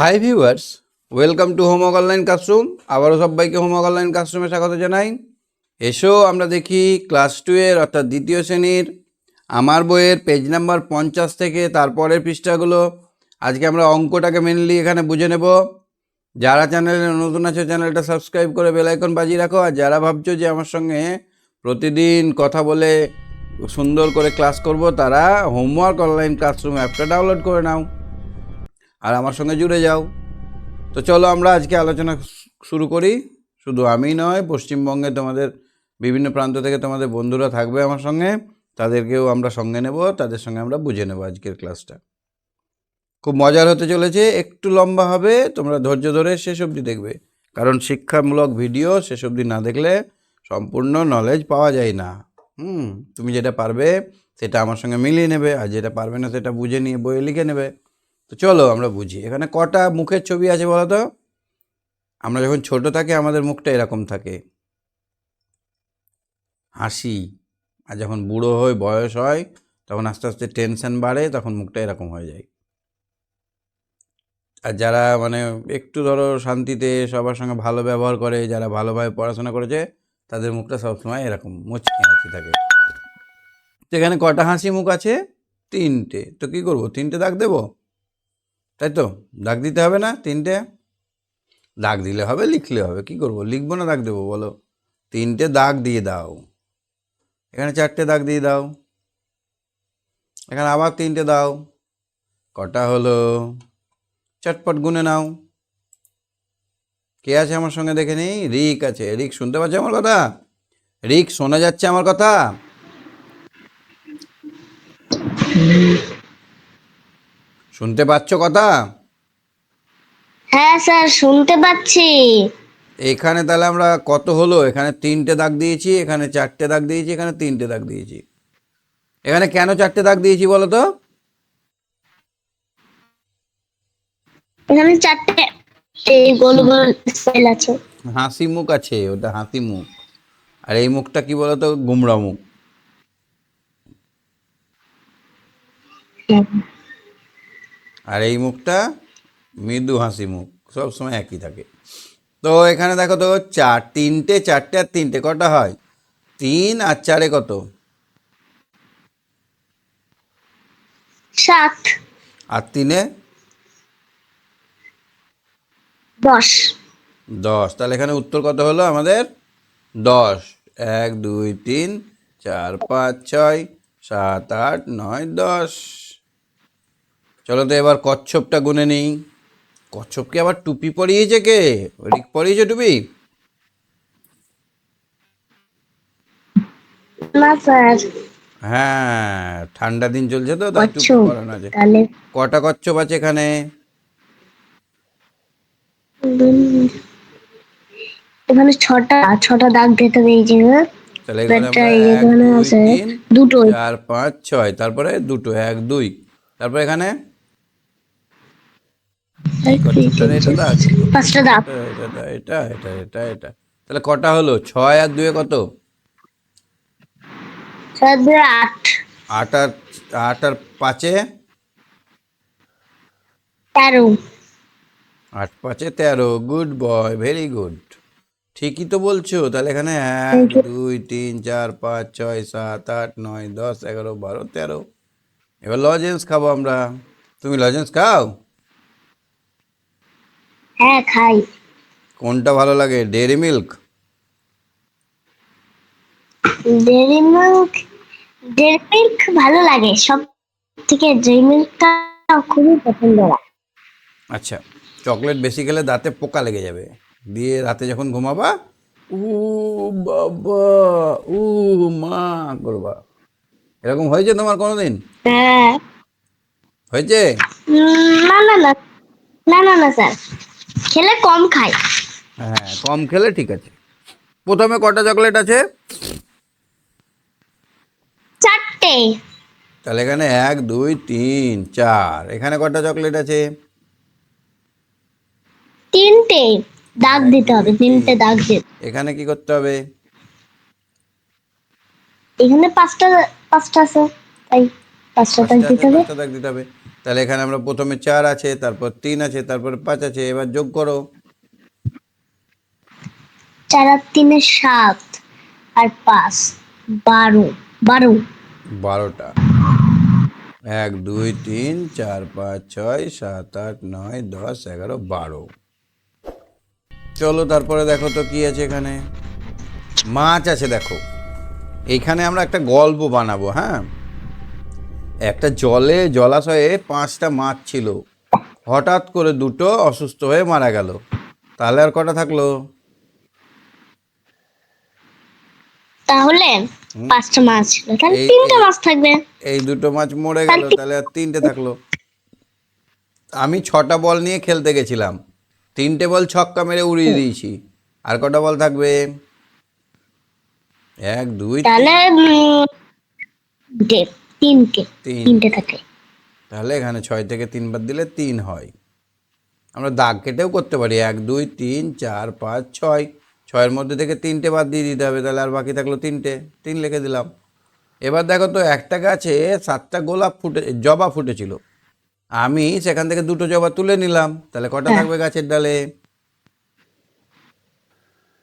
Hi viewers welcome to Homework Online Classroom আবারও সবাইকে homework online ক্লাসরুমে স্বাগত জানাই। এসো আমরা দেখি ক্লাস টুয়ের অর্থাৎ দ্বিতীয় শ্রেণির, আমার বইয়ের পেজ নাম্বার পঞ্চাশ থেকে তারপরের পৃষ্ঠাগুলো। আজকে আমরা অঙ্কটাকে মেনলি এখানে বুঝে নেব। যারা চ্যানেলে নতুন আছে চ্যানেলটা সাবস্ক্রাইব করে বেল আইকন বাজিয়ে রাখো। আর যারা ভাবছ যে আমার সঙ্গে প্রতিদিন কথা বলে সুন্দর করে ক্লাস করব, তারা হোমওয়ার্ক অনলাইন ক্লাসরুম অ্যাপটা ডাউনলোড করে নাও। আর আমার সঙ্গে জুড়ে যাও। তো চলো আমরা আজকে আলোচনা শুরু করি। শুধু আমি নয়, পশ্চিমবঙ্গে তোমাদের বিভিন্ন প্রান্ত থেকে তোমাদের বন্ধুরা থাকবে আমার সঙ্গে। তাদেরকেও আমরা সঙ্গে নেব, তাদের সঙ্গে আমরা বুঝে নেব আজকের ক্লাসটা। খুব মজার হতে চলেছে, একটু লম্বা হবে, তোমরা ধৈর্য ধরে শেষ অবধি দেখবে। কারণ শিক্ষামূলক ভিডিও শেষ অবধি না দেখলে সম্পূর্ণ নলেজ পাওয়া যায় না। হুম, তুমি যেটা পারবে সেটা আমার সঙ্গে মিলিয়ে নেবে, আর যেটা পারবে না সেটা বুঝে নিয়ে বইয়ে লিখে নেবে। তো চলো আমরা বুঝি। এখানে কটা মুখের ছবি আছে বলো তো? আমরা যখন ছোট থাকি, আমাদের মুখটা এরকম থাকে। হাসি। আর যখন বুড়ো হয় বয়স হয়, তখন আস্তে আস্তে টেনশন বাড়ে, তখন মুখটা এরকম হয়ে যায়। আর যারা মানে একটু ধরো শান্তিতে সবার সঙ্গে ভালো ব্যবহার করে, যারা ভালোভাবে পড়াশোনা করেছে, তাদের মুখটা সবসময় এরকম মুচকি হাসি থাকে। এখানে কটা হাসি মুখ আছে, তিনটে। তো কী করব? তিনটে দাগ দেবো? তাই তো? দাগ দিতে হবে না তিনটে? দাগ দিলে হবে, লিখলে হবে। কি করব? লিখব না দাগ দেবো, বলো? তিনটে দাগ দিয়ে দাও। এখানে চারটে দাগ দিয়ে দাও। এখানে আবার তিনটে দাও। কটা হলো? চটপট গুনে নাও। কে আছে আমার সঙ্গে দেখে নিই? রিক আছে। রিক, শুনতে পাচ্ছে আমার কথা? রিক, শোনা যাচ্ছে আমার কথা? শুনতে পাচ্ছ কথা? হ্যাঁ স্যার শুনতে পাচ্ছি। এখানে তাহলে আমরা কত হলো? এখানে তিনটে দাগ দিয়েছি এখানে চারটে দাগ দিয়েছি এখানে তিনটে দাগ দিয়েছি। এখানে কেন চারটে দাগ দিয়েছি বলো তো? এখানে চারটে এই গোল গোল স্টাইল আছে। হাসি মুখ আছে ওটা হাসি মুখ। আর এই মুখটা কি বলো তো? গুমরা মুখ। আর এই মুখটা মৃদু হাসি মুখ সব সময় একই থাকে। তো এখানে দেখো তো চার তিনটে চারটে আর তিনটে কটা হয়? তিন আর চারে কত? সাত। আর তিনে? দশ। দশ। তাহলে এখানে উত্তর কত হলো আমাদের? দশ। এক দুই তিন চার পাঁচ ছয় সাত আট নয় দশ। চলো তো এবার কচ্ছপটা গুনে নিই। কচ্ছপকে আবার টুপি পরিয়েছে কে? রিক পরিয়েছে টুপি? না স্যার। হ্যাঁ ঠান্ডা দিন চলছে তো তাই টুপি পরানো আছে। কটা কচ্ছপ আছে এখানে? এখানে ছটা ছটা দাগ দিতে হবে তাহলে এখানে আছে দুটো চার পাঁচ ছয় তারপরে দুটো এক দুই। তারপরে এখানে এক, দুই, কচ্ছপটার তিন, এটা চার, দাগ পাঁচটা দাগ এটা এটা এটা এটা এটা তাহলে কটা হলো? ছয় আর দুয়ে কত? ছয় আট। আট আর আট আর পাঁচে? তেরো। আট পাঁচে তেরো। গুড বয় ভেরি গুড ঠিকই তো বলছো। তাহলে এখানে এক দুই তিন চার পাঁচ ছয় সাত আট নয় দশ এগারো বারো তেরো। এবার লজেন্স খাব আমরা। তুমি লজেন্স খাও? হ্যাঁ খাই। কোনটা ভালো লাগে Dairy Milk? Dairy Milk Dairy Milk ভালো লাগে। সব থেকে ডেরি মিল্কটা খুবই পছন্দ আচ্ছা চকলেট বেশি খেলে দাঁতে পোকা লেগে যাবে। দিয়ে রাতে যখন ঘুমাবা উ বাবা উ মা করবা। এরকম হয়েছে তোমার কোনোদিন? হ্যাঁ। হয়েছে? না না না। না না না স্যার। খেলে কম খাই হ্যাঁ কম খেলে ঠিক আছে। প্রথমে কটা চকলেট আছে? চারটে। তাহলে এখানে এক দুই তিন চার। এখানে কটা চকলেট আছে? তিনটে। দাগ দিতে হবে তিনটে দাগ দিতে এখানে কি করতে হবে? এখানে পাঁচটা পাঁচটা আছে তাই পাঁচটা দাগ দিতে হবে। পাঁচটা দাগ দিতে হবে। তাহলে এখানে আমরা প্রথমে চার আছে তারপর তিন আছে তারপর পাঁচ আছে এবার যোগ করো। চার আর তিনে সাত আর পাঁচ বারো বারো। বারোটা। এক দুই তিন চার পাঁচ ছয় সাত আট নয় দশ এগারো বারো। চলো তারপরে দেখো তো কি আছে এখানে। মাছ আছে দেখো। এইখানে আমরা একটা গল্প বানাবো হ্যাঁ? একটা জলে জলাশয়ে পাঁচটা মাছ ছিল। হঠাৎ করে দুটো অসুস্থ হয়ে মারা গেল। তাহলে আর কটা থাকল? তাহলে পাঁচটা মাছ ছিল। তাহলে তিনটা মাছ থাকবে। এই দুটো মাছ মরে গেল তাহলে আর তিনটে থাকল। আমি ছটা বল নিয়ে খেলতে গেছিলাম। তিনটে বল ছক্কা মেরে উড়িয়ে দিয়েছি। আর কটা বল থাকবে? এক দুই তাহলে তিনটে তিনটে তিন। তিনটে থাকে। তাহলে এখানে ছয় থেকে তিনবার দিলে তিন হয়। আমরা দাগ কেটেও করতে পারি। এক দুই তিন চার পাঁচ ছয়। ছয়ের মধ্যে থেকে তিনটে বাদ দিয়ে দিতে হবে। তাহলে আর বাকি থাকল তিনটে। তিন লিখে দিলাম। এবার দেখো তো একটা গাছে সাতটা গোলাপ ফুটে জবা ফুটেছিল। আমি সেখান থেকে দুটো জবা তুলে নিলাম। তাহলে কটা থাকবে গাছের ডালে?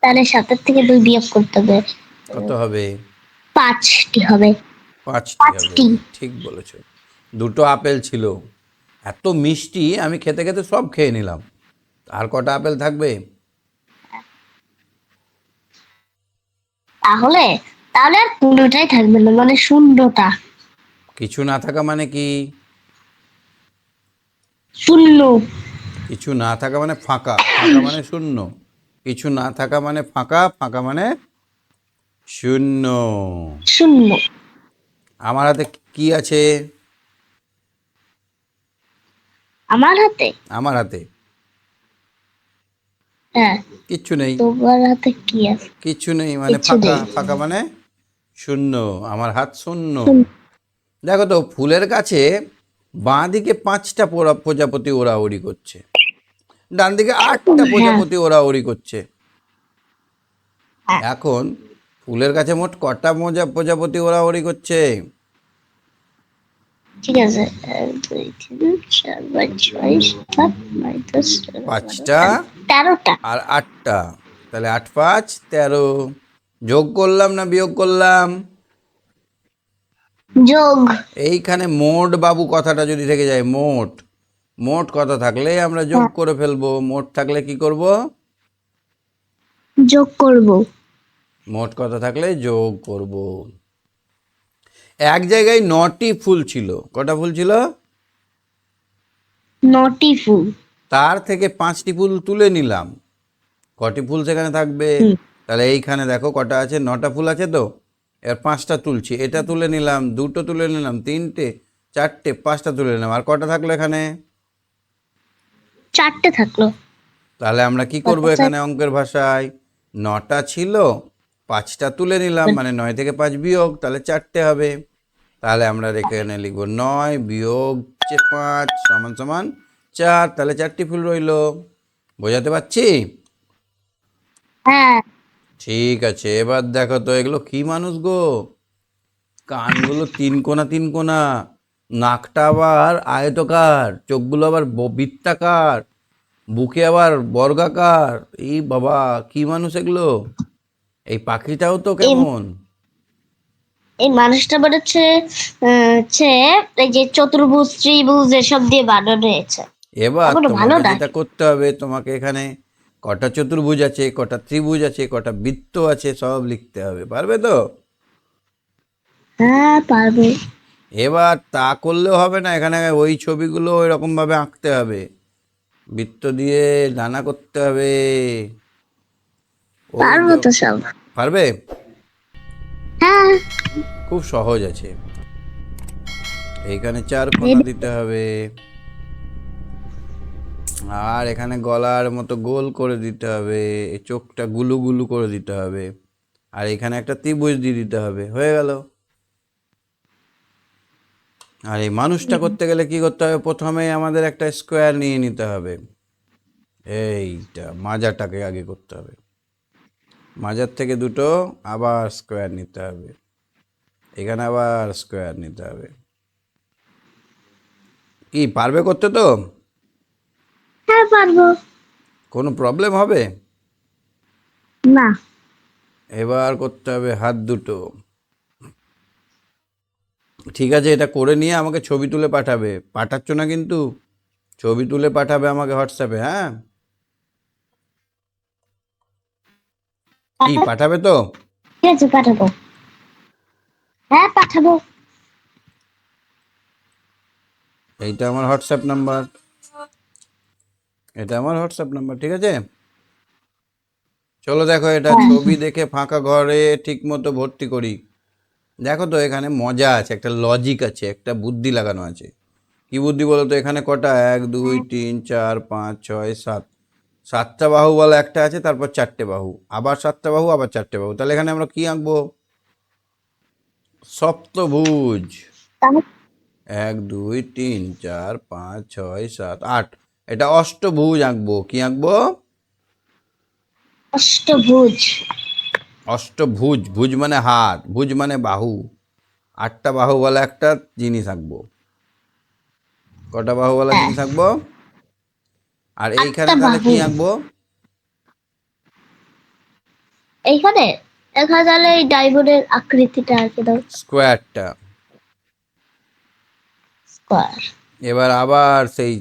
তাহলে সাতের থেকে দুই বিয়োগ করতে হবে। কত হবে? পাঁচটি হবে। পাঁচটি। হবে ঠিক বলেছ। দুটো আপেল ছিল। এত মিষ্টি আমি খেতে খেতে সব খেয়ে নিলাম। আর কটা আপেল থাকবে? তাহলে তাহলে আর কোনোটাই থাকবে না মানে শূন্যটা কিছু না থাকা মানে কি? শূন্য কিছু না থাকা মানে ফাঁকা ফাঁকা মানে শূন্য। কিছু না থাকা মানে ফাঁকা ফাঁকা মানে শূন্য। শূন্য। আমার হাতে কি আছে? আমার হাতে? আমার হাতে। হ্যাঁ। কিচ্ছু নেই। তোমার হাতে কি আছে? কিচ্ছু নেই মানে ফাঁকা ফাঁকা মানে শূন্য আমার হাত শূন্য। দেখো তো ফুলের কাছে বাঁ দিকে পাঁচটা প্রজাপতি ওড়াউড়ি করছে। ডান দিকে আটটা হ্যাঁ। প্রজাপতি ওড়াউড়ি করছে। হ্যাঁ। এখন ফুলের কাছে মোট কটা মোজা প্রজাপতি ওড়াউড়ি করছে? ঠিক আছে এক দুই তিন চার পাঁচ ছয় সাত নয় দশ পাঁচটা? তেরোটা। আর আটটা? তাহলে আট পাঁচ তেরো। যোগ করলাম না বিয়োগ করলাম? যোগ। এইখানে মোট বাবু কথাটা যদি থেকে যায় মোট মোট কথা থাকলে আমরা যোগ করে ফেলব মোট থাকলে কি করব? যোগ করব। মোট কথা থাকলে যোগ করব। এক জায়গায় নটি ফুল ছিল। কটা ফুল ছিল? নটি ফুল। তার থেকে পাঁচটি ফুল তুলে নিলাম। কটি ফুল সেখানে থাকবে? তাহলে এইখানে দেখো কটা আছে নটা ফুল আছে তো? এবার পাঁচটা তুলছি। এটা তুলে নিলাম দুটো তুলে নিলাম তিনটে চারটে পাঁচটা তুলে নিলাম। আর কটা থাকল এখানে? চারটে থাকল। তাহলে আমরা কি করব এখানে অঙ্কের ভাষায়? নটা ছিল পাঁচটা তুলে নিলাম মানে নয় থেকে পাঁচ বিয়োগ তাহলে চারটে হবে। তাহলে আমরা এখানে লিখব নয় বিয়োগ পাঁচ সমান সমান চার তাহলে চারটি ফুল রইল। বোঝাতে পারছি? হ্যাঁ। ঠিক আছে এবার দেখো তো এগুলো কি মানুষ গো? কানগুলো তিন কোনা তিন কোনা। নাকটা আবার আয়তকার চোখগুলো আবার বৃত্তাকার বুকে আবার বর্গাকার। এই বাবা কি মানুষ এগুলো? এই পাখিটাও তো কেমন? এই মানুষটা বেরোচ্ছে হচ্ছে এই যে চতুর্ভুজ ত্রিভুজ এসব দিয়ে বানানো হয়েছে। এবার তোমাকে। যেটা করতে হবে তোমাকে এখানে কটা চতুর্ভুজ আছে কটা ত্রিভুজ আছে কটা বৃত্ত আছে সব লিখতে হবে। পারবে তো? হ্যাঁ পারবে। এবার তা করলেও হবে না এখানে ওই ছবিগুলো ওই রকম ভাবে আঁকতে হবে। বৃত্ত দিয়ে ডানা করতে হবে। পারব তো- সব। পারবে? হ্যাঁ। খুব সহজ আছে। এইখানে চার কোণা দিতে হবে। আর এখানে গলার মতো গোল করে দিতে হবে। চোখটা গুলু গুলু করে দিতে হবে। আর এখানে একটা ত্রিভুজ দিয়ে দিতে হবে। হয়ে গেল। আর এই মানুষটা করতে গেলে কি করতে হবে? প্রথমে আমাদের একটা স্কোয়ার নিয়ে নিতে হবে। এইটা মাজাটাকে আগে করতে হবে। মাজার থেকে দুটো আবার স্কোয়ার নিতে হবে। এখানে আবার স্কোয়ার নিতে হবে। কি পারবে করতে তো? হ্যাঁ পারব। কোনো প্রবলেম হবে? না। এবার করতে হবে হাত দুটো। ঠিক আছে এটা করে নিয়ে আমাকে ছবি তুলে পাঠাবে। পাঠাচ্ছ না কিন্তু? ছবি তুলে পাঠাবে আমাকে হোয়াটসঅ্যাপে হ্যাঁ? কি পাঠাবে তো? ঠিক আছে পাঠাবো। হ্যাঁ পাঠাবো। এইটা আমার হোয়াটসঅ্যাপ নাম্বার। এটা আমার হোয়াটসঅ্যাপ নাম্বার ঠিক আছে? চলো দেখো এটা ছবি দেখে ফাঁকা ঘরে ঠিক মতো ভর্তি করি। দেখো তো এখানে মজা আছে একটা লজিক আছে একটা বুদ্ধি লাগানো আছে। কি বুদ্ধি বলো তো এখানে কটা? এক দুই তিন চার পাঁচ ছয় সাত। সাতটা বাহু বলা একটা আছে তারপর চারটে বাহু। আবার সাতটা বাহু আবার চারটে বাহু। তাহলে এখানে আমরা কি আঁকবো? সপ্তভুজ। এক দুই তিন চার পাঁচ ছয় সাত আট। এটা অষ্টভুজ আঁকবো। কি আঁকবো? অষ্টভুজ। অষ্টভুজ। ভুজ মানে হাত ভুজ মানে বাহু। আটটা বাহু বলা একটা জিনিস আঁকবো। কটা বাহু বলা জিনিস আঁকবো? আর এইখানে তাহলে কি আঁকবো? এইখানে এখানে তাহলে এই ডায়মন্ডের আকৃতিটা আঁকে দাও স্কোয়ারটা। স্কোয়ার। এবার আবার সেই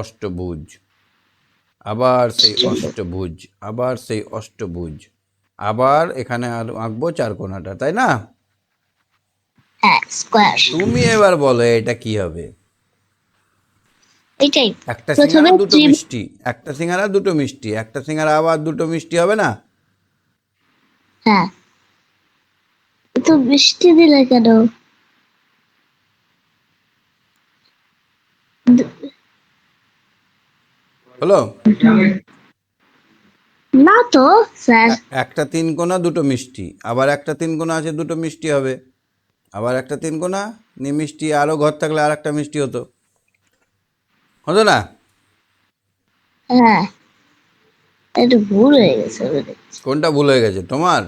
অষ্টভুজ। আবার সেই অষ্টভুজ আবার সেই অষ্টভুজ। আবার এখানে আর আঁকবো চার কোণাটা তাই না? হ্যাঁ স্কোয়ার। তুমি এবার বলো এটা কি হবে? এইটাই একটা সিঙ্গারা দুটো মিষ্টি একটা সিঙ্গারা দুটো মিষ্টি একটা সিঙ্গারা আবার দুটো মিষ্টি হবে না? হ্যাঁ। তো বৃষ্টি দিলে কেন? হলো না তো স্যার। একটা তিন কোণা দুটো মিষ্টি। আবার একটা তিন কোণা আছে দুটো মিষ্টি হবে। আবার একটা তিন কোণা নি মিষ্টি আরও ঘর থাকলে আর একটা মিষ্টি হতো। হতো না? হ্যাঁ। একটু ভুল হয়ে গেছে কোনটা ভুল হয়ে গেছে তোমার?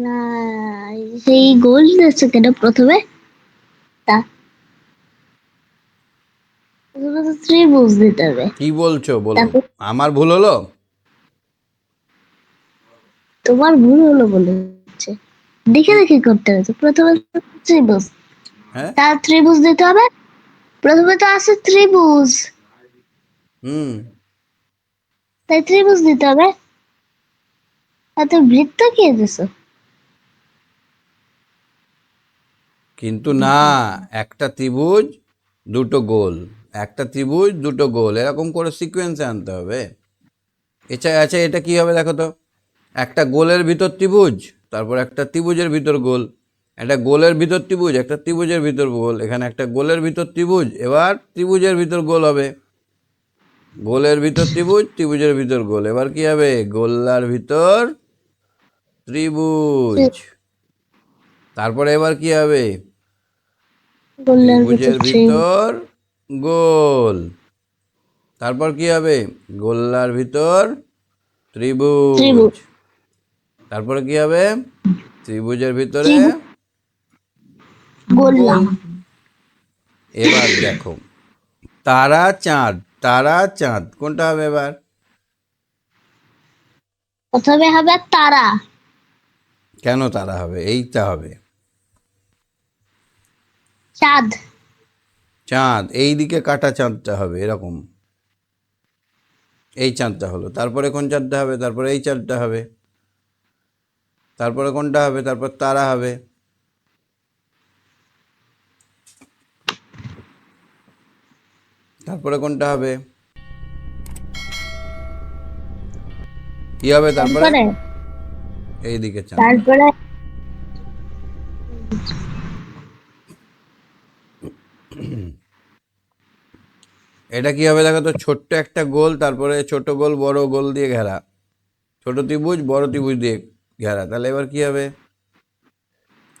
না সেই গোল দিয়েছে কেন প্রথমে? তা। প্রথমে তো ত্রিভুজ দিতে হবে। কি বলছো বলো আমার ভুল হলো? তোমার ভুল হলো বলে হচ্ছে দেখে দেখে করতে হয়েছে প্রথমে তো ত্রিভুজ হ্যাঁ। তার ত্রিভুজ দিতে হবে প্রথমে তো আছে ত্রিভুজ। হুম। তাই ত্রিভুজ দিতে হবে। তুমি বৃত্ত কে দিছো কিন্তু না একটা ত্রিভুজ দুটো গোল। একটা ত্রিভুজ দুটো গোল। এরকম করে সিকোয়েন্সে আনতে হবে। এছাড়া আচ্ছা এটা কি হবে দেখো তো? একটা গোলের ভিতর ত্রিভুজ তারপর একটা ত্রিভুজের ভিতর গোল। একটা গোলের ভিতর ত্রিভুজ একটা ত্রিভুজের ভিতর গোল এখানে একটা গোলের ভিতর ত্রিভুজ এবার ত্রিভুজের ভিতর গোল হবে। গোলের ভিতর ত্রিভুজ ত্রিভুজের ভিতর গোল এবার কি হবে? গোল্লার ভিতর ত্রিভুজ। তারপরে এবার কি হবে? ত্রিভুজের ভিতর গোল। তারপর কি হবে? গোল্লার ভিতর ত্রিভুজ। তারপরে কি হবে? ত্রিভুজের ভিতরে গোল্লা এবার দেখো। তারা চাঁদ তারা চাঁদ কোনটা হবে এবার? প্রথমে হবে তারা। কেন তারা হবে? এইটা হবে। চাঁদ। চাঁদ এই দিকে কাটা চাঁদটা হবে এরকম। এই চাঁদটা হলো। তারপরে কোন চাঁদটা হবে? তারপরে এই চাঁদটা হবে। তারপরে কোনটা হবে? তারপর তারা হবে। তারপরে কোনটা হবে? কি হবে তারপরে? তারপরে? এই দিকে চাঁদ তারপরে? এটা কি হবে দেখো তো ছোট্ট একটা গোল তারপরে ছোট গোল বড় গোল দিয়ে ঘেরা। ছোট ত্রিভুজ বড় ত্রিভুজ দিয়ে ঘেরা। তাহলে এবার কি হবে?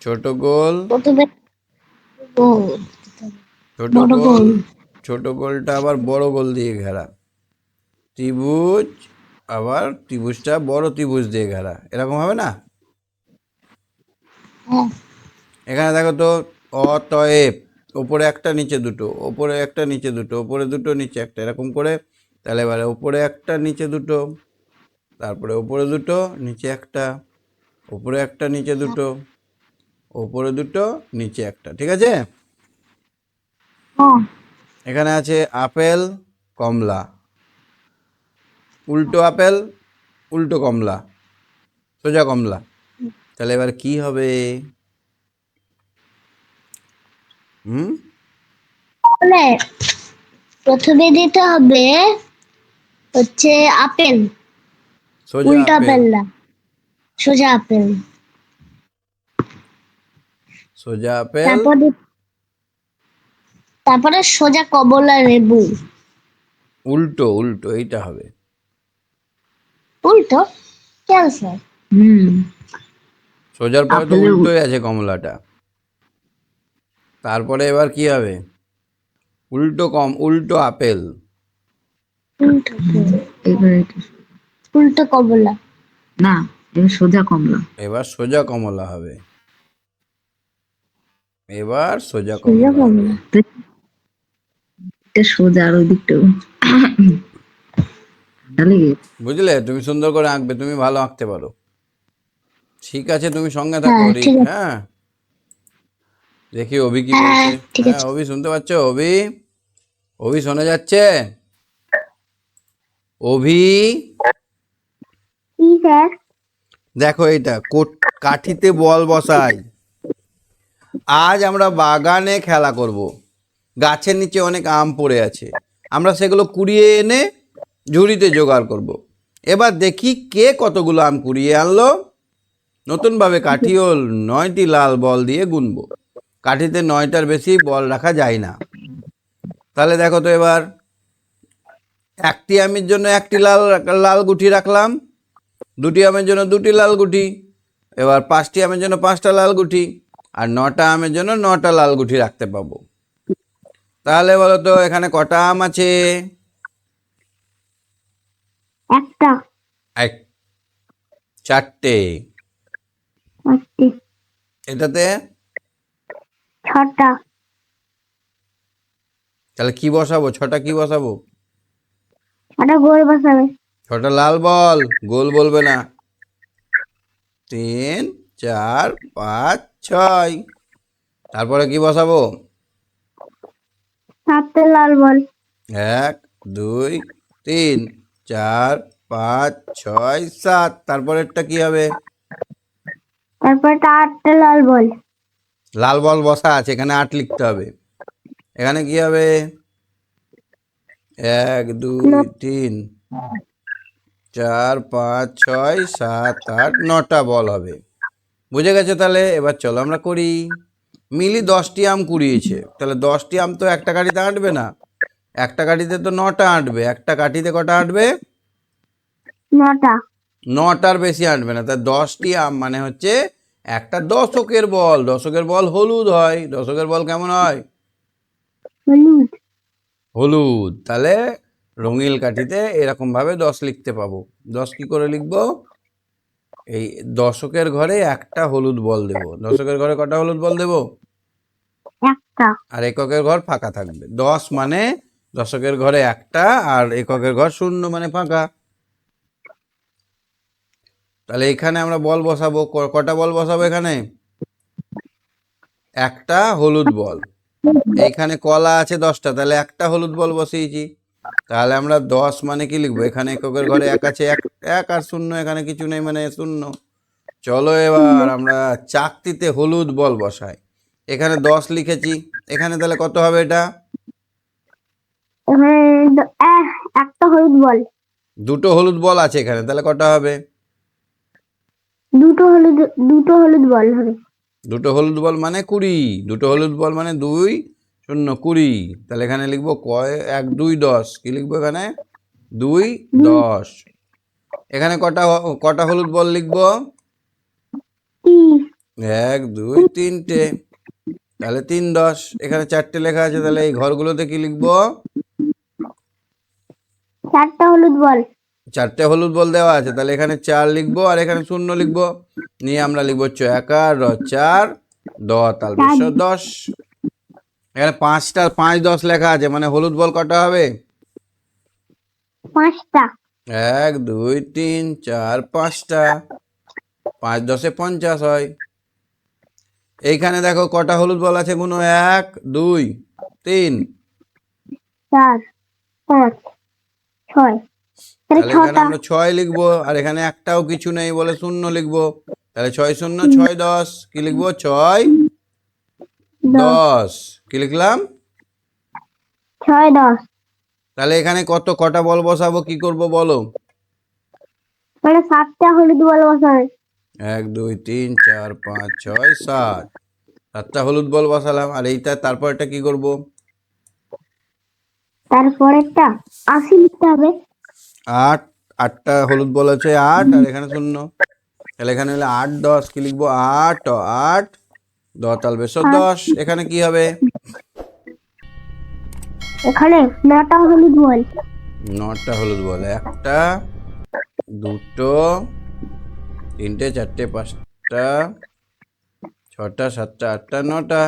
ছোট গোল ছোট গোল। ছোট গোলটা আবার বড় গোল দিয়ে ঘেরা। ত্রিভুজ, আবার ত্রিভুজটা বড় ত্রিভুজ দিয়ে ঘেরা। এরকম হবে না? এখানে দেখো তো অতএব ওপরে একটা, নিচে দুটো, ওপরে একটা, নিচে দুটো, ওপরে দুটো, নিচে একটা, এরকম করে। তাহলে এবারে ওপরে একটা, নিচে দুটো, তারপরে ওপরে দুটো, নিচে একটা, ওপরে একটা, নিচে দুটো, ওপরে দুটো, নিচে একটা, ঠিক আছে? এখানে আছে আপেল কমলা। উল্টো আপেল উল্টো কমলা। সোজা কমলা। তাহলে এবার কি হবে? হুম? প্রথমে দিতে হবে হচ্ছে আপেল। সোজা আপেল। আপেল না সোজা আপেল। সোজা আপেল। তারপরে তারপরে সোজা কমলা লেবু। উল্টো উল্টো এইটা হবে। উল্টো? ক্যান্সার হুম। সোজার পরে তো উল্টোই আছে কমলাটা। তারপরে এবার কি হবে? উল্টো কম উল্টো আপেল। উল্টো এবার এটা উল্টো কমলা না এবার সোজা কমলা। এবার সোজা কমলা হবে। এবার সোজা সোজা কমলা। এটা সোজা আর ওই দিকটা বুঝলে? তুমি সুন্দর করে আঁকবে তুমি ভালো আঁকতে পারো। ঠিক আছে তুমি সঙ্গে থাকো হ্যাঁ। হ্যাঁ? দেখি অভি কি হ্যাঁ, বলছে। হ্যাঁ অভি শুনতে পাচ্ছ? অভি? অভি শোনা যাচ্ছে? অভি? দেখো? এটা কাঠিতে বল বসাই। আজ আমরা বাগানে খেলা করব। গাছের নিচে অনেক আম পড়ে আছে। আমরা সেগুলো কুড়িয়ে এনে ঝুড়িতে জোগাড় করব। এবার দেখি কে কতগুলো আম কুড়িয়ে আনলো। নতুনভাবে কাঠি ও নয়টি লাল বল দিয়ে গুনবো। কাঠিতে নয়টার বেশি বল রাখা যায় না। তাহলে দেখো তো এবার একটি আমের জন্য একটি লাল লাল গুটি রাখলাম। দুটি আমের জন্য দুটি লাল গুটি। এবার পাঁচটি আমের জন্য পাঁচটা লাল গুটি। আর নটা আমের জন্য নটা লাল গুটি রাখতে পাবো। তাহলে বলো তো এখানে কটা আম আছে? একটা। এক চারটে। এটাতে? ছটা। তাহলে কি বসাবো? ছটা কি বসাবো? ছটা গোল বসাবে। ছটা লাল বল গোল বলবে না। তিন চার পাঁচ ছয়। তারপরে কি বসাবো? সাতটা লাল বল। এক দুই তিন চার পাঁচ ছয় সাত। তারপরেরটা কি হবে? তারপর আটটা লাল বল। লাল বল বসা আছে এখানে আট লিখতে হবে। এখানে কি হবে? এক দুই তিন চার পাঁচ ছয় সাত আট নটা বল হবে। বুঝে গেছে তাহলে? এবার চলো আমরা করি। মিলি দশটি আম কুড়িয়েছে। তাহলে দশটি আম তো একটা কাঠিতে আঁটবে না। একটা কাঠিতে তো নটা আঁটবে। একটা কাঠিতে কটা আঁটবে? নটা। নটার বেশি আঁটবে না। তা দশটি আম মানে হচ্ছে একটা দশকের বল। দশকের বল হলুদ হয়। দশকের বল কেমন হয়? হলুদ। হলুদ। তাহলে রঙিল কাঠিতে এরকম ভাবে দশ লিখতে পাবো। দশ কি করে লিখব? এই দশকের ঘরে একটা হলুদ বল দেব। দশকের ঘরে কটা হলুদ বল দেব? আর এককের ঘর ফাঁকা থাকবে। দশ মানে দশকের ঘরে একটা আর এককের ঘর শূন্য মানে ফাঁকা। তাহলে এখানে আমরা বল বসাবো। কটা বল বসাবো এখানে? একটা হলুদ বল। এখানে কলা আছে দশটা তাহলে একটা হলুদ বল বসিয়েছি। তাহলে আমরা দশ মানে কি লিখব? এখানে এককের ঘরে এক আছে এক এক আর শূন্য এখানে কিছু নেই মানে শূন্য। চলো এবার আমরা চাকতিতে হলুদ বল বসাই। এখানে দশ লিখেছি। এখানে তাহলে কত হবে এটা? একটা হলুদ বল। দুটো হলুদ বল আছে এখানে তাহলে কটা হবে? দুটো হলুদ দুটো হলুদ বল হবে। দুটো হলুদ বল মানে কুড়ি দুটো হলুদ বল মানে দুই শূন্য কুড়ি। তাহলে এখানে লিখব কয় এক দুই দশ। কি লিখব এখানে? দুই দশ। এখানে কটা কটা হলুদ বল লিখব? এক দুই তিনটে। তাহলে তিন দশ। এখানে চারটে লেখা আছে তাহলে এই ঘরগুলোতে কি লিখব? চারটা হলুদ বল। চারটে হলুদ বল দেওয়া আছে তাহলে এখানে চার লিখব আর এখানে শূন্য লিখব। নিয়ে আমরা লিখব চয়াকার র চার দ তাল দশ। এখানে পাঁচটা পাঁচ দশ লেখা আছে মানে হলুদ বল কটা হবে? পাঁচটা। এক দুই তিন চার পাঁচটা। পাঁচ দশে পঞ্চাশ হয়। এইখানে দেখো কটা হলুদ বল আছে গুনো? এক দুই তিন। চার পাঁচ ছয়। এখানে আমরা ছয় লিখব আর এখানে একটাও কিছু নেই বলে শূন্য লিখব। তাহলে ছয় শূন্য ছয় দশ কি লিখব? ছয় দশ। কি লিখলাম? ছয় দশ। তাহলে এখানে কত কটা বল বসাবো কি করব বলো? মানে সাতটা হলুদ বল বসাবে। এক দুই তিন চার পাঁচ ছয় সাত। সাতটা হলুদ বল বসালাম আর এইটা তারপরটা কি করব? তারপরেরটা আশি লিখতে হবে। আট আটটা হলুদ বল আছে আট আর এখানে শূন্য। তাহলে এখানে হলে আট দশ কি লিখব? আট আট দশ তাহলে বেশ দশ। এখানে কি হবে? এখানে নটা হলুদ বল। নটা হলুদ বল। একটা, দুটো, তিনটে, চারটে, পাঁচটা, ছটা, সাতটা, আটটা, নটা।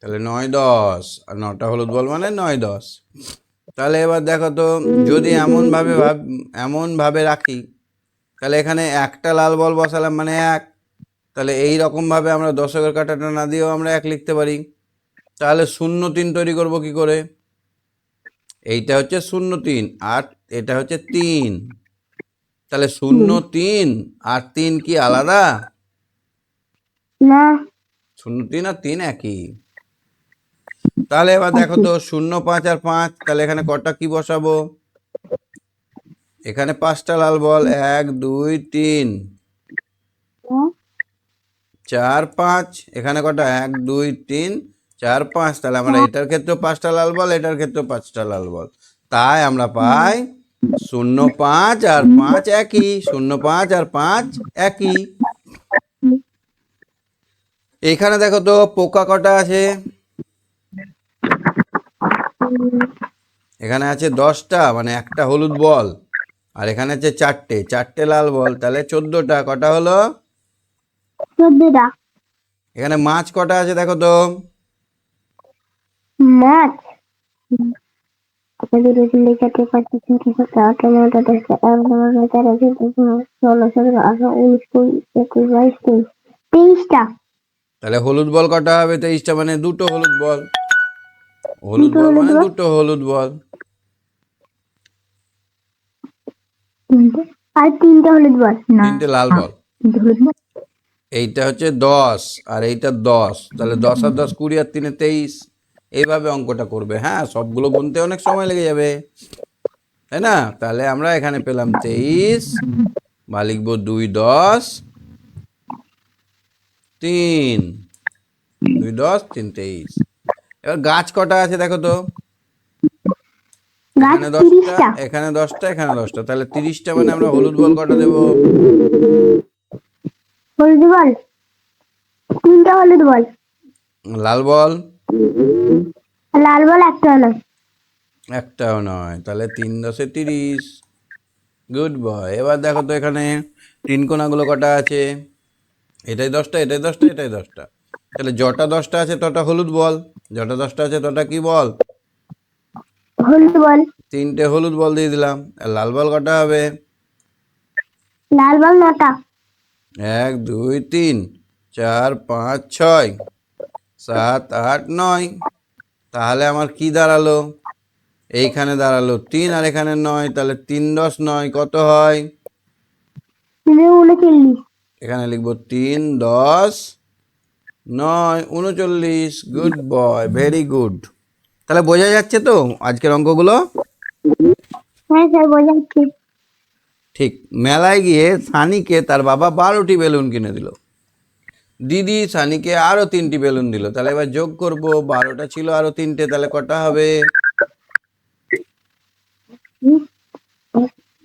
তাহলে নয় দশ। আর নটা হলুদ বল মানে নয় দশ। তাহলে এবার দেখো তো, যদি এমনভাবে ভাব, এমনভাবে রাখি, তাহলে এখানে একটা লাল বল বসালাম মানে এক। তাহলে এই রকমভাবে আমরা দশকের কাটাটা না দিয়েও আমরা এক লিখতে পারি। তাহলে শূন্য তিন তৈরি করব কি করে? এইটা হচ্ছে শূন্য তিন আর এটা হচ্ছে তিন। তাহলে শূন্য তিন আর তিন কি আলাদা? না। শূন্য তিন আর তিন একই। তাহলে এবার দেখো তো শূন্য পাঁচ আর পাঁচ তাহলে এখানে কটা কি বসাবো? এখানে পাঁচটা লাল বল এক দুই তিন। চার পাঁচ এখানে কটা? এক দুই তিন। চার পাঁচ তাহলে আমরা এটার ক্ষেত্রে পাঁচটা লাল বল এটার ক্ষেত্রে পাঁচটা লাল বল। তাই আমরা পাই শূন্য পাঁচ আর পাঁচ একই শূন্য পাঁচ আর পাঁচ একই। এখানে দেখো তো পোকা কটা আছে? এখানে আছে দশটা মানে একটা হলুদ বল আর এখানে আছে চারটে চারটে লাল বল তাহলে চোদ্দটা কটা হলো? চোদ্দটা। এখানে মাছ কটা আছে দেখো তো? মাছ? একটা দুটো চারটে পাঁচটা ছটা সাতটা আটটা নটা দশটা এগারোটা বারোটা তেরো চোদ্দ পনেরো ষোলো সতেরো আঠারো উনিশ কুড়ি একুশ বাইশ তেইশ। তেইশটা? তাহলে হলুদ বল কটা হবে? তেইশটা মানে দুটো হলুদ বল। হলুদ বল মানে দুটো হলুদ বল। আর তিনটে হলুদ বল? না। তিনটে লাল বল। হলুদ বল? এইটা হচ্ছে দশ আর এইটা দশ। তাহলে দশ আর দশ কুড়ি আর তিনে তেইশ। এইভাবে অঙ্কটা করবে। হ্যাঁ সবগুলো গুনতে অনেক সময় লেগে যাবে। তাই না? তাহলে আমরা এখানে পেলাম তেইশ বা লিখব দুই দশ তিন। দুই দশ তিন তেইশ। এবার গাছ কটা আছে দেখো তো? এখানে দশটা এখানে দশটা এখানে দশটা। তাহলে তিরিশটা মানে আমরা হলুদ বল কটা দেবো? হলুদ বল। তিনটা হলুদ বল। লাল বল। লাল বল একটা নয়। একটাও নয় তাহলে তিন দশে তিরিশ। গুড বয় এবার দেখো তো এখানে তিন কোনাগুলো কটা আছে? এটাই দশটা এটাই দশটা এটাই দশটা। তাহলে যটা দশটা আছে তটা হলুদ বল। যটা দশটা আছে তটা কি বল? হলুদ বল। তিনটে হলুদ বল দিয়ে দিলাম। আর লাল বল কটা হবে? লাল বল নটা। এক দুই তিন চার পাঁচ ছয় সাত আট নয়। তাহলে আমার কি দাঁড়াল? এইখানে দাঁড়াল তিন আর এখানে নয় তাহলে তিন দশ নয় কত হয়? এখানে লিখব তিন দশ নয় উনচল্লিশ গুড বয় ভেরি গুড। তাহলে বোঝা যাচ্ছে তো আজকের অঙ্কগুলো? হ্যাঁ ঠিক মেলায় গিয়ে সানিকে তার বাবা বারোটি বেলুন কিনে দিল। দিদি সানিকে আরও তিনটি বেলুন দিল। তাহলে এবার যোগ করব বারোটা ছিল আরও তিনটে তাহলে কটা হবে?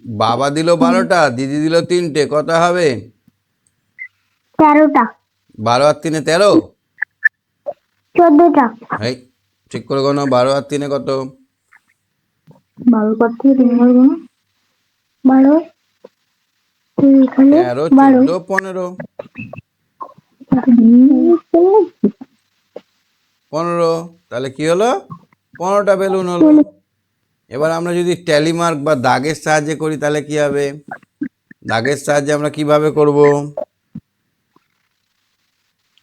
বাবা দিল বারোটা দিদি দিল তিনটে কটা হবে? তেরোটা। বারো আর তিনে তেরো? চোদ্দটা। এই ঠিক করে কোনো বারো আর তিনে কত? বারো তিন বারো তেরো চোদ্দ পনেরো। পনেরো তাহলে কি হলো? পনেরোটা বেলুন হলো। এবার আমরা যদি ট্যালি মার্ক বা দাগের সাহায্যে করি তাহলে কি হবে? দাগের সাহায্যে আমরা কীভাবে করব?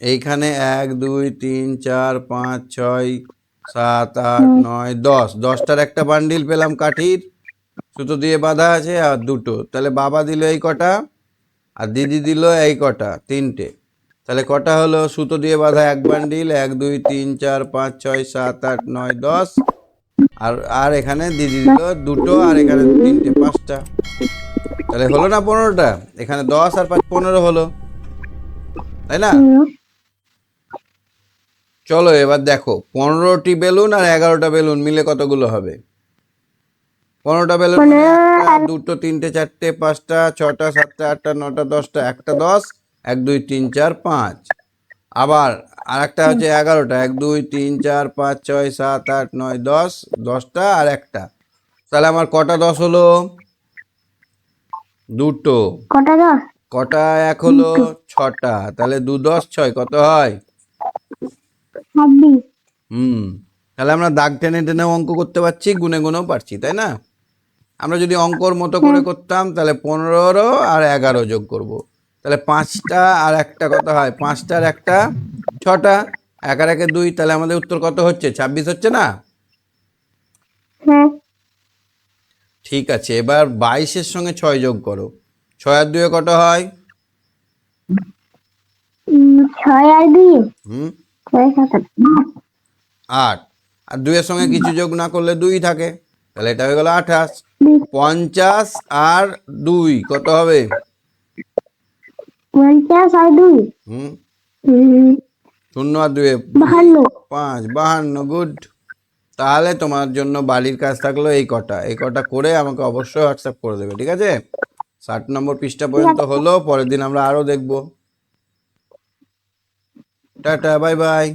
এইখানে এক দুই তিন চার পাঁচ ছয় সাত আট নয় দশ। দশটার একটা বান্ডিল পেলাম কাঠির। সুতো দিয়ে বাঁধা আছে আর দুটো। তাহলে বাবা দিল এই কটা আর দিদি দিল এই কটা তিনটে। তাহলে কটা হলো? সুতো দিয়ে বাঁধা এক বান্ডিল এক দুই তিন চার পাঁচ ছয় সাত আট নয় দশ। আর আর এখানে দিদি দিল দুটো আর এখানে তিনটে পাঁচটা। তাহলে হলো না পনেরোটা? এখানে দশ আর পাঁচ পনেরো হলো। তাই না? চলো এবার দেখো পনেরোটি বেলুন আর এগারোটা বেলুন মিলে কতগুলো হবে? পনেরোটা বেলুন মানে দুটো তিনটে চারটে পাঁচটা ছটা সাতটা আটটা নটা দশটা একটা দশ। এক দুই তিন চার পাঁচ। আবার আর একটা হচ্ছে এগারোটা। এক দুই তিন চার পাঁচ ছয় সাত আট নয় দশ দশটা আর একটা। তাহলে আমার কটা দশ হলো? দুটো। কটা দশ? কটা এক হলো? ছটা। তাহলে দু দশ ছয় কত হয়? হুম। তাহলে আমরা দাগ টেনে টেনে অঙ্ক করতে পারছি গুনে গুনেও পারছি তাই না? আমরা যদি অঙ্কর মতো করে করতাম তাহলে পনেরো আর এগারো যোগ করব। তাহলে পাঁচটা আর একটা কত হয়? পাঁচটার একটা ছটা। এক আর একে দুই তাহলে আমাদের উত্তর কত হচ্ছে? ছাব্বিশ হচ্ছে না? হ্যাঁ। ঠিক আছে এবার বাইশের সঙ্গে ছয় যোগ করো। ছয় আর দুয়ে কত হয়? ছয় আর দুই। হুম। আট। আট। আর দুইয়ের সঙ্গে কিছু যোগ না করলে দুই থাকে। তাহলে এটা হয়ে গেল আঠাশ। পঞ্চাশ আর দুই কত হবে? পঞ্চাশ আর দুই। হুম? শূন্য আর দুয়ে বাহান্ন। পাঁচ বাহান্ন গুড। তাহলে তোমার জন্য বাড়ির কাজ থাকল এই কটা। এই কটা করে আমাকে অবশ্যই হোয়াটসঅ্যাপ করে দেবে ঠিক আছে? ষাট নম্বর পৃষ্ঠা পর্যন্ত হলো পরের দিন আমরা আরও দেখব। Tata bye bye.